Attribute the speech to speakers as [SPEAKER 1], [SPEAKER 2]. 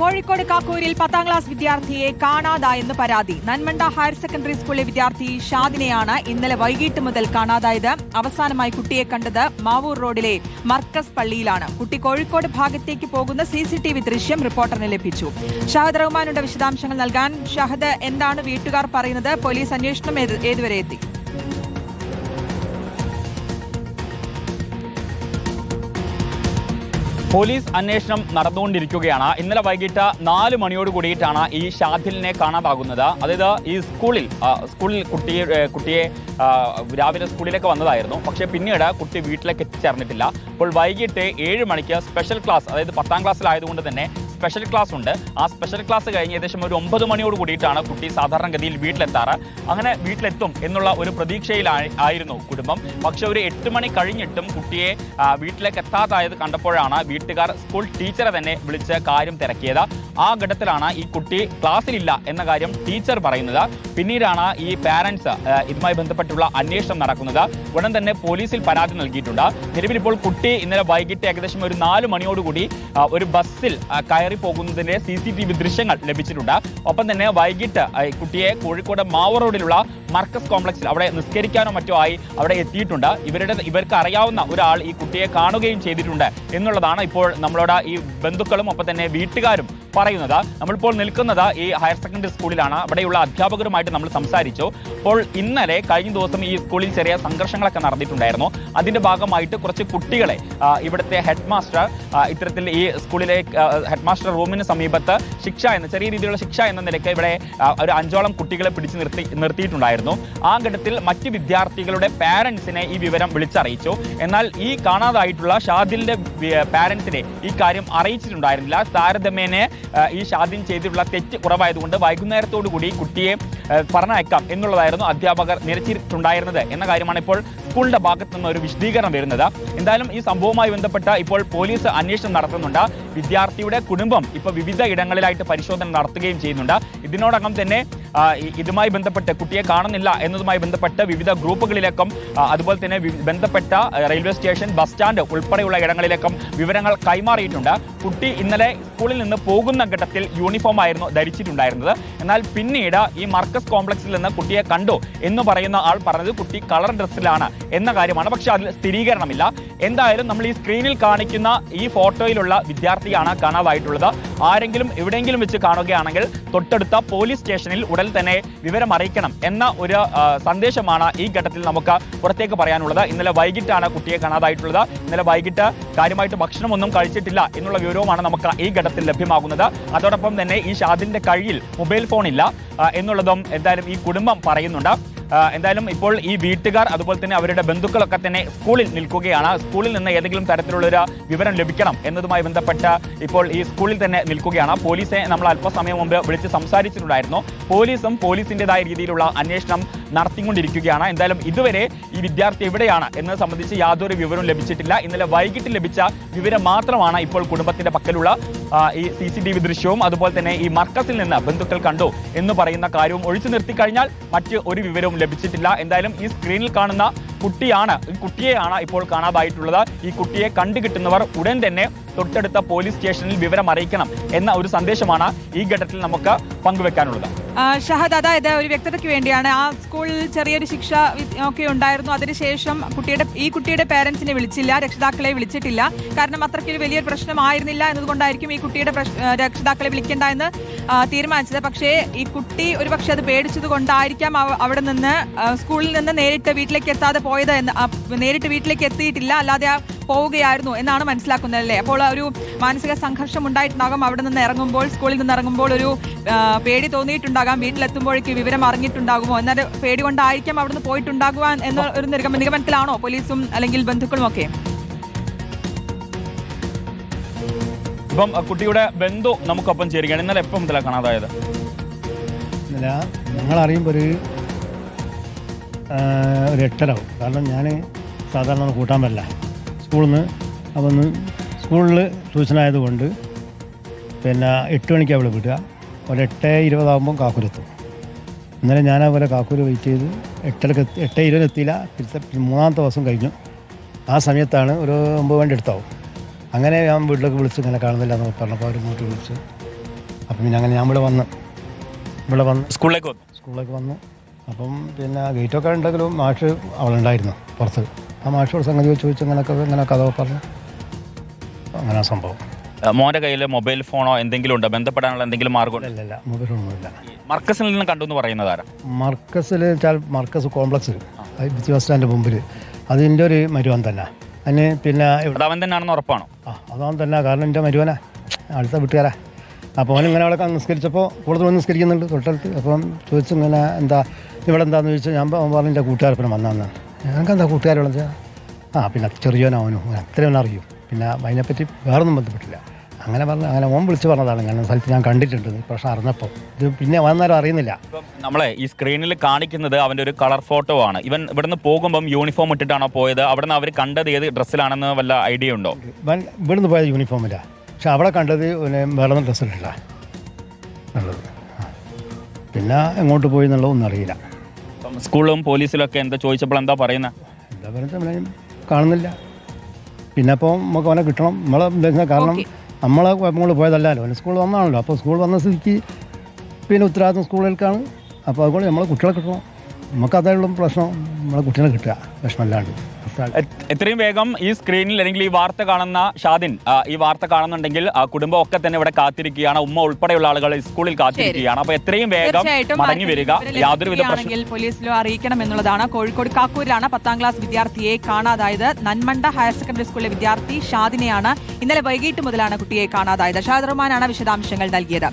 [SPEAKER 1] കോഴിക്കോട് കാക്കൂരിൽ പത്താം ക്ലാസ് വിദ്യാർത്ഥിയെ കാണാതായെന്ന് പരാതി. നന്മണ്ട ഹയർ സെക്കൻഡറി സ്കൂളിലെ വിദ്യാർത്ഥി ഷാദിനെയാണ് ഇന്നലെ വൈകിട്ട് മുതൽ കാണാതായത്. അവസാനമായി കുട്ടിയെ കണ്ടത് മാവൂർ റോഡിലെ മർക്കസ് പള്ളിയിലാണ്. കുട്ടി കോഴിക്കോട് ഭാഗത്തേക്ക് പോകുന്ന സി സി ടി വി ദൃശ്യം റിപ്പോർട്ടറിന് ലഭിച്ചു. ഷഹദ് റഹ്മാനുടെ വിശദാംശങ്ങൾ നൽകാൻ. ഷഹദ് എന്താണ് വീട്ടുകാർ പറയുന്നത്? പോലീസ് അന്വേഷണം ഏതുവരെ എത്തി?
[SPEAKER 2] പോലീസ് അന്വേഷണം നടന്നുകൊണ്ടിരിക്കുകയാണ്. ഇന്നലെ വൈകിട്ട് നാല് മണിയോട് കൂടിയിട്ടാണ് ഈ ഷാദിലിനെ കാണാതാകുന്നത്. അതായത് ഈ സ്കൂളിൽ സ്കൂളിൽ കുട്ടിയെ കുട്ടിയെ രാവിലെ സ്കൂളിലേക്ക് വന്നതായിരുന്നു. പക്ഷേ പിന്നീട് കുട്ടി വീട്ടിലേക്ക് എത്തിച്ചേർന്നിട്ടില്ല. അപ്പോൾ വൈകിട്ട് ഏഴ് മണിക്ക് സ്പെഷ്യൽ ക്ലാസ് അതായത് പത്താം ക്ലാസ്സിലായതുകൊണ്ട് തന്നെ സ്പെഷ്യൽ ക്ലാസ് ഉണ്ട്. ആ സ്പെഷ്യൽ ക്ലാസ് കഴിഞ്ഞ് ഏകദേശം ഒരു ഒമ്പത് മണിയോട് കൂടിയിട്ടാണ് കുട്ടി സാധാരണഗതിയിൽ വീട്ടിലെത്താറ്. അങ്ങനെ വീട്ടിലെത്തും എന്നുള്ള ഒരു പ്രതീക്ഷയിലായിരുന്നു കുടുംബം. പക്ഷെ ഒരു എട്ട് മണി കഴിഞ്ഞിട്ടും കുട്ടിയെ വീട്ടിലേക്ക് എത്താതായത് കണ്ടപ്പോഴാണ് വീട്ടുകാർ സ്കൂൾ ടീച്ചറെ തന്നെ വിളിച്ച് കാര്യം തിരക്കിയത്. ആ ഘട്ടത്തിലാണ് ഈ കുട്ടി ക്ലാസ്സിലില്ല എന്ന കാര്യം ടീച്ചർ പറയുന്നത്. പിന്നീടാണ് ഈ പാരൻസ് ഇതുമായി ബന്ധപ്പെട്ടുള്ള അന്വേഷണം നടക്കുന്നത്. ഉടൻ തന്നെ പോലീസിൽ പരാതി നൽകിയിട്ടുണ്ട്. നിലവിൽ ഇപ്പോൾ കുട്ടി ഇന്നലെ വൈകിട്ട് ഏകദേശം ഒരു നാല് മണിയോടുകൂടി ഒരു ബസ്സിൽ ആ, കയറി പോകുന്നതിന്റെ സി സി ടി വി ദൃശ്യങ്ങൾ ലഭിച്ചിട്ടുണ്ട്. ഒപ്പം തന്നെ വൈകിട്ട് കുട്ടിയെ കോഴിക്കോട് മാവൂർ റോഡിലുള്ള മർക്കസ് കോംപ്ലക്സിൽ അവിടെ നിസ്കരിക്കാനോ മറ്റോ ആയി അവിടെ എത്തിയിട്ടുണ്ട്. ഇവരുടെ ഇവർക്ക് അറിയാവുന്ന ഒരാൾ ഈ കുട്ടിയെ കാണുകയും ചെയ്തിട്ടുണ്ട് എന്നുള്ളതാണ് ഇപ്പോൾ നമ്മളോട് ഈ ബന്ധുക്കളും ഒപ്പം തന്നെ വീട്ടുകാരും പറയുന്നത്. നമ്മളിപ്പോൾ നിൽക്കുന്നത് ഈ ഹയർ സെക്കൻഡറി സ്കൂളിലാണ്. അവിടെയുള്ള അധ്യാപകരുമായിട്ട് നമ്മൾ സംസാരിച്ചു. അപ്പോൾ ഇന്നലെ കഴിഞ്ഞ ദിവസം ഈ സ്കൂളിൽ ചെറിയ സംഘർഷങ്ങളൊക്കെ നടന്നിട്ടുണ്ടായിരുന്നു. അതിന്റെ ഭാഗമായിട്ട് കുറച്ച് കുട്ടികളെ ഇവിടുത്തെ ഹെഡ് മാസ്റ്റർ ഇത്തരത്തിൽ ഈ സ്കൂളിലെ ഹെഡ് മാസ്റ്റർ റൂമിന് സമീപത്ത് ശിക്ഷ എന്ന ചെറിയ രീതിയിലുള്ള ശിക്ഷ എന്ന നിലയ്ക്ക് ഇവിടെ ഒരു അഞ്ചോളം കുട്ടികളെ പിടിച്ചു നിർത്തി നിർത്തിയിട്ടുണ്ടായിരുന്നു. ആ ഘട്ടത്തിൽ മറ്റ് വിദ്യാർത്ഥികളുടെ പാരന്റ്സിനെ ഈ വിവരം വിളിച്ചറിയിച്ചു. എന്നാൽ ഈ കാണാതായിട്ടുള്ള ഷാദിലിന്റെ പാരന്റ്സിനെ ഈ കാര്യം അറിയിച്ചിട്ടുണ്ടായിരുന്നില്ല. താരതമ്യേനെ ഈ ഷാദിൻ ചെയ്തിട്ടുള്ള തെറ്റ് കുറവായതുകൊണ്ട് വൈകുന്നേരത്തോടു കൂടി കുട്ടിയെ പറഞ്ഞയക്കാം എന്നുള്ളതായിരുന്നു അധ്യാപകർ നിരച്ചിട്ടുണ്ടായിരുന്നത് എന്ന കാര്യമാണ് ഇപ്പോൾ സ്കൂളിന്റെ ഭാഗത്തു നിന്ന് ഒരു വിശദീകരണം വരുന്നത്. എന്തായാലും ഈ സംഭവവുമായി ബന്ധപ്പെട്ട് ഇപ്പോൾ പോലീസ് അന്വേഷണം നടത്തുന്നുണ്ട്. വിദ്യാർത്ഥിയുടെ കുടുംബം ഇപ്പോൾ വിവിധ ഇടങ്ങളിലായിട്ട് പരിശോധന നടത്തുകയും ചെയ്യുന്നുണ്ട്. ഇതിനോടകം തന്നെ ഇതുമായി ബന്ധപ്പെട്ട് കുട്ടിയെ കാണുന്നില്ല എന്നതുമായി ബന്ധപ്പെട്ട് വിവിധ ഗ്രൂപ്പുകളിലേക്കും അതുപോലെ തന്നെ ബന്ധപ്പെട്ട റെയിൽവേ സ്റ്റേഷൻ ബസ് സ്റ്റാൻഡ് ഉൾപ്പെടെയുള്ള ഇടങ്ങളിലേക്കും വിവരങ്ങൾ കൈമാറിയിട്ടുണ്ട്. കുട്ടി ഇന്നലെ സ്കൂളിൽ നിന്ന് പോകുന്ന ഘട്ടത്തിൽ യൂണിഫോം ആയിരുന്നു ധരിച്ചിട്ടുണ്ടായിരുന്നത്. എന്നാൽ പിന്നീട് ഈ മർക്കസ് കോംപ്ലക്സിൽ നിന്ന് കുട്ടിയെ കണ്ടു എന്ന് പറയുന്ന ആൾ പറഞ്ഞത് കുട്ടി കളർ ഡ്രസ്സിലാണ് എന്ന കാര്യമാണ്. പക്ഷെ അതിൽ സ്ഥിരീകരണമില്ല. എന്തായാലും നമ്മൾ ഈ സ്ക്രീനിൽ കാണിക്കുന്ന ഈ ഫോട്ടോയിലുള്ള വിദ്യാർത്ഥിയാണ് കാണാതായിട്ടുള്ളത്. ആരെങ്കിലും എവിടെയെങ്കിലും വെച്ച് കാണുകയാണെങ്കിൽ തൊട്ടടുത്ത പോലീസ് സ്റ്റേഷനിൽ ഉടൻ തന്നെ വിവരം അറിയിക്കണം എന്ന ഒരു സന്ദേശമാണ് ഈ ഘട്ടത്തിൽ നമുക്ക് പുറത്തേക്ക് പറയാനുള്ളത്. ഇന്നലെ വൈകിട്ടാണ് കുട്ടിയെ കാണാതായിട്ടുള്ളത്. ഇന്നലെ വൈകിട്ട് കാര്യമായിട്ട് ഭക്ഷണമൊന്നും കഴിച്ചിട്ടില്ല എന്നുള്ള വിവരവുമാണ് നമുക്ക് ഈ ഘട്ടത്തിൽ ലഭ്യമാകുന്നത്. അതോടൊപ്പം തന്നെ ഈ ഷാദിന്റെ കയ്യിൽ മൊബൈൽ ഫോൺ ഇല്ല എന്നുള്ളതും എന്തായാലും ഈ കുടുംബം പറയുന്നുണ്ട്. എന്തായാലും ഇപ്പോൾ ഈ വീട്ടുകാർ അതുപോലെ തന്നെ അവരുടെ ബന്ധുക്കളൊക്കെ തന്നെ സ്കൂളിൽ നിൽക്കുകയാണ്. സ്കൂളിൽ നിന്ന് ഏതെങ്കിലും തരത്തിലുള്ള ഒരു വിവരം ലഭിക്കണം എന്നതുമായി ബന്ധപ്പെട്ട് ഇപ്പോൾ ഈ സ്കൂളിൽ തന്നെ നിൽക്കുകയാണ്. പോലീസെ നമ്മൾ അല്പസമയം മുമ്പ് വിളിച്ച് സംസാരിച്ചിട്ടുണ്ടായിരുന്നു. പോലീസും പോലീസിന്റെതായ രീതിയിലുള്ള അന്വേഷണം നടത്തിക്കൊണ്ടിരിക്കുകയാണ്. എന്തായാലും ഇതുവരെ ഈ വിദ്യാർത്ഥി എവിടെയാണ് എന്നത് സംബന്ധിച്ച് യാതൊരു വിവരവും ലഭിച്ചിട്ടില്ല. ഇന്നലെ വൈകിട്ട് ലഭിച്ച വിവരം മാത്രമാണ് ഇപ്പോൾ കുടുംബത്തിന്റെ പക്കലുള്ള ഈ സി സി ടി വി ദൃശ്യവും. അതുപോലെ തന്നെ ഈ മർക്കസിൽ നിന്ന് ബന്ധുക്കൾ കണ്ടു എന്ന് പറയുന്ന കാര്യവും ഒഴിച്ചു നിർത്തി കഴിഞ്ഞാൽ മറ്റ് ഒരു വിവരവും ലഭിച്ചിട്ടില്ല. എന്തായാലും ഈ സ്ക്രീനിൽ കാണുന്ന കുട്ടിയാണ് ഈ കുട്ടിയെയാണ് ഇപ്പോൾ കാണാതായിട്ടുള്ളത്. ഈ കുട്ടിയെ കണ്ടുകിട്ടുന്നവർ ഉടൻ തന്നെ തൊട്ടടുത്ത പോലീസ് സ്റ്റേഷനിൽ വിവരം അറിയിക്കണം എന്ന ഒരു സന്ദേശമാണ് ഈ ഘട്ടത്തിൽ നമുക്ക് പങ്കുവെക്കാനുള്ളത്.
[SPEAKER 1] ഷഹദ് അതായത് ഒരു വ്യക്തതയ്ക്ക് വേണ്ടിയാണ് ആ സ്കൂളിൽ ചെറിയൊരു ശിക്ഷ ഒക്കെ ഉണ്ടായിരുന്നു. അതിനുശേഷം കുട്ടിയുടെ ഈ കുട്ടിയുടെ പേരൻസിനെ വിളിച്ചില്ല രക്ഷിതാക്കളെ വിളിച്ചിട്ടില്ല. കാരണം അത്രയ്ക്കൊരു വലിയൊരു പ്രശ്നമായിരുന്നില്ല എന്നതുകൊണ്ടായിരിക്കും ഈ കുട്ടിയുടെ രക്ഷിതാക്കളെ വിളിക്കേണ്ട എന്ന് തീരുമാനിച്ചത്. പക്ഷേ ഈ കുട്ടി ഒരു പക്ഷേ അത് പേടിച്ചത് കൊണ്ടായിരിക്കാം അവിടെ നിന്ന് സ്കൂളിൽ നിന്ന് നേരിട്ട് വീട്ടിലേക്ക് എത്താതെ പോയത് എന്ന് നേരിട്ട് വീട്ടിലേക്ക് എത്തിയിട്ടില്ല. അല്ലാതെ ആ പോവുകയായിരുന്നു എന്നാണ് മനസ്സിലാക്കുന്നത് അല്ലേ? അപ്പോൾ ഒരു മാനസിക സംഘർഷം ഉണ്ടായിട്ടുണ്ടാകും. അവിടെ നിന്ന് ഇറങ്ങുമ്പോൾ സ്കൂളിൽ നിന്ന് ഇറങ്ങുമ്പോൾ ഒരു പേടി തോന്നിയിട്ടുണ്ടാകാം. വീട്ടിലെത്തുമ്പോഴേക്ക് വിവരം അറിഞ്ഞിട്ടുണ്ടാകുമോ? എന്നാൽ പേടി കൊണ്ടായിരിക്കാം അവിടുന്ന് പോയിട്ടുണ്ടാകുവാൻ എന്ന ഒരു നിഗമ- നിഗമനത്തിലാണോ പോലീസും അല്ലെങ്കിൽ ബന്ധുക്കളും ഒക്കെ?
[SPEAKER 2] ഇപ്പം കുട്ടിയുടെ ബന്ധു നമുക്കൊപ്പം ചേരുകയാണ്. ഇന്നലെ എപ്പം മുതലാ കാണാതായത്?
[SPEAKER 3] ഇന്നലെ ഞങ്ങൾ അറിയുമ്പോൾ ഒരു ഒരു എട്ടരാവും കാരണം ഞാൻ സാധാരണ കൂട്ടാൻ പറ്റില്ല. സ്കൂളിൽ നിന്ന് അപ്പം സ്കൂളിൽ ട്യൂഷനായതുകൊണ്ട് പിന്നെ എട്ട് മണിക്ക് അവൾ വിടുക. ഒരു എട്ട് ഇരുപതാകുമ്പം കാക്കൂരെത്തും. ഇന്നലെ ഞാൻ അതുപോലെ കാക്കൂര് വെയിറ്റ് ചെയ്ത് എട്ടരക്ക് എട്ട് ഇരുപതിന് എത്തിയില്ല പിറ്റത്തെ മൂന്നാമത്തെ ദിവസം കഴിഞ്ഞു. ആ സമയത്താണ് ഒരു ഒമ്പത് വണ്ടി എടുത്താവും അങ്ങനെ ഞാൻ വീട്ടിലേക്ക് വിളിച്ച് ഇങ്ങനെ കാണുന്നില്ല എന്ന് പറഞ്ഞപ്പോൾ അവർ ഇങ്ങോട്ട് വിളിച്ച് അപ്പം പിന്നെ അങ്ങനെ ഞാൻ ഇവിടെ വന്ന് ഇവിടെ വന്ന്
[SPEAKER 2] സ്കൂളിലേക്ക് വന്നു.
[SPEAKER 3] സ്കൂളിലേക്ക് വന്നു. അപ്പം പിന്നെ ഗേറ്റൊക്കെ ഉണ്ടെങ്കിലും മാഷ് അവളുണ്ടായിരുന്നു പുറത്ത്. ആ മാഷോട് സംഗതി ചോദിച്ചു ഇങ്ങനെയൊക്കെ ഇങ്ങനെ കഥ പറഞ്ഞു. അങ്ങനെ സംഭവം.
[SPEAKER 2] മോന്റെ മോന്റെ കയ്യിൽ മൊബൈൽ ഫോണോ എന്തെങ്കിലും ഉണ്ടോ? ബന്ധപ്പെടാനുള്ള എന്തെങ്കിലും മാർഗം
[SPEAKER 3] ഇല്ല ഇല്ല ഫോണൊന്നുമില്ല
[SPEAKER 2] മർക്കസിൽ നിന്ന് കണ്ടു എന്ന് പറയുന്നത് ആരാ?
[SPEAKER 3] മർക്കസിൽ വെച്ചാൽ മർക്കസ് കോംപ്ലക്സ്. ബിസി ബസ് സ്റ്റാൻഡിന്റെ മുമ്പിൽ അതിന്റെ ഒരു മരുവൻ തന്നെ. അതിന് പിന്നെ
[SPEAKER 2] അവൻ തന്നെയാണെന്ന് ഉറപ്പാണോ?
[SPEAKER 3] ആ അതവൻ തന്നെ. കാരണം എന്റെ മരുവനാ. അടുത്ത വീട്ടുകാരാ. അപ്പോൾ അവൻ ഇങ്ങനെ അവിടെ നിസ്കരിച്ചപ്പോൾ കൂടുതൽ നിസ്കരിക്കുന്നുണ്ട് തൊട്ടടുത്ത്. അപ്പം ചോദിച്ചു ഇങ്ങനെ എന്താ ഇവിടെ എന്താണെന്ന് ചോദിച്ചാൽ ഞാൻ പറഞ്ഞു എന്റെ കൂട്ടുകാരപ്പനും വന്നാന്ന് ഞങ്ങൾക്ക് എന്താ കൂട്ടുകാരുള്ളത്? ആ പിന്നെ ചെറിയോനവനും അത്രയും അറിയും. പിന്നെ അതിനെപ്പറ്റി വേറൊന്നും ബന്ധപ്പെട്ടില്ല. അങ്ങനെ പറഞ്ഞു അങ്ങനെ ഓൻ വിളിച്ച് പറഞ്ഞതാണ്. ഞാൻ സ്ഥലത്ത് ഞാൻ കണ്ടിട്ടുണ്ട്. പക്ഷെ പ്രശ്നം അറിഞ്ഞപ്പോൾ. ഇത് പിന്നെ വന്നാലും അറിയുന്നില്ല.
[SPEAKER 2] നമ്മളെ ഈ സ്ക്രീനിൽ കാണിക്കുന്നത് അവന്റെ ഒരു കളർ ഫോട്ടോ ആണ്. ഇവൻ ഇവിടുന്ന് പോകുമ്പം യൂണിഫോം ഇട്ടിട്ടാണോ പോയത്? അവിടെ നിന്ന് അവർ കണ്ടത് ഏത് ഡ്രസ്സിലാണെന്ന് വല്ല ഐഡിയ ഉണ്ടോ?
[SPEAKER 3] ഇവൻ ഇവിടുന്ന് പോയത് യൂണിഫോമില്ല പക്ഷെ അവിടെ കണ്ടത് പിന്നെ വേറെ ഡ്രസ്സിലുള്ള നല്ലത്. പിന്നെ എങ്ങോട്ട് പോയി എന്നുള്ളതൊന്നും അറിയില്ല.
[SPEAKER 2] സ്കൂളിലും പോലീസിലും ഒക്കെ എന്താ ചോദിച്ചപ്പോൾ എന്താ പറയുന്നത്
[SPEAKER 3] എന്താ പറയുന്നത് നമ്മളെ കാണുന്നില്ല. പിന്നെ അപ്പോൾ നമുക്ക് അവനെ കിട്ടണം. നമ്മളെ ഉദ്ദേശിച്ച കാരണം നമ്മളെ കുഴപ്പങ്ങൾ പോയതല്ലല്ലോ. അവൻ സ്കൂളിൽ വന്നാണല്ലോ. അപ്പോൾ സ്കൂൾ വന്ന സ്ഥിതിക്ക് പിന്നെ ഉത്തരവാദിത്വം സ്കൂളുകൾക്കാണ് അപ്പോൾ അതുകൊണ്ട് നമ്മളെ കുട്ടികളെ കിട്ടണം. നമുക്ക് അതേയുള്ള പ്രശ്നം. നമ്മളെ കുട്ടികളെ കിട്ടുക. വിഷമല്ലാണ്ട്
[SPEAKER 2] എത്രയും വേഗം ഈ സ്ക്രീനിൽ അല്ലെങ്കിൽ ഈ വാർത്ത കാണുന്ന ഷാദിൻ ഈ വാർത്ത കാണുന്നുണ്ടെങ്കിൽ ആ കുടുംബം ഒക്കെ തന്നെ ഇവിടെ കാത്തിരിക്കുകയാണ്. ഉമ്മ ഉൾപ്പെടെയുള്ള ആളുകൾ ഈ സ്കൂളിൽ കാത്തിരിക്കുകയാണ്. അപ്പൊ എത്രയും വേഗം മടങ്ങി വരിക. യാതൊരുവിധ
[SPEAKER 1] പോലീസിലോ അറിയിക്കണം എന്നുള്ളതാണ് കോഴിക്കോട് കാക്കൂരിലാണ് പത്താം ക്ലാസ് വിദ്യാർത്ഥിയെ കാണാതായത്. നന്മണ്ട ഹയർ സെക്കൻഡറി സ്കൂളിലെ വിദ്യാർത്ഥി ഷാദിനെയാണ് ഇന്നലെ വൈകിട്ട് മുതലാണ് കുട്ടിയെ കാണാതായത്. ഷാദ് റഹ്മാനാണ് വിശദാംശങ്ങൾ നൽകിയത്.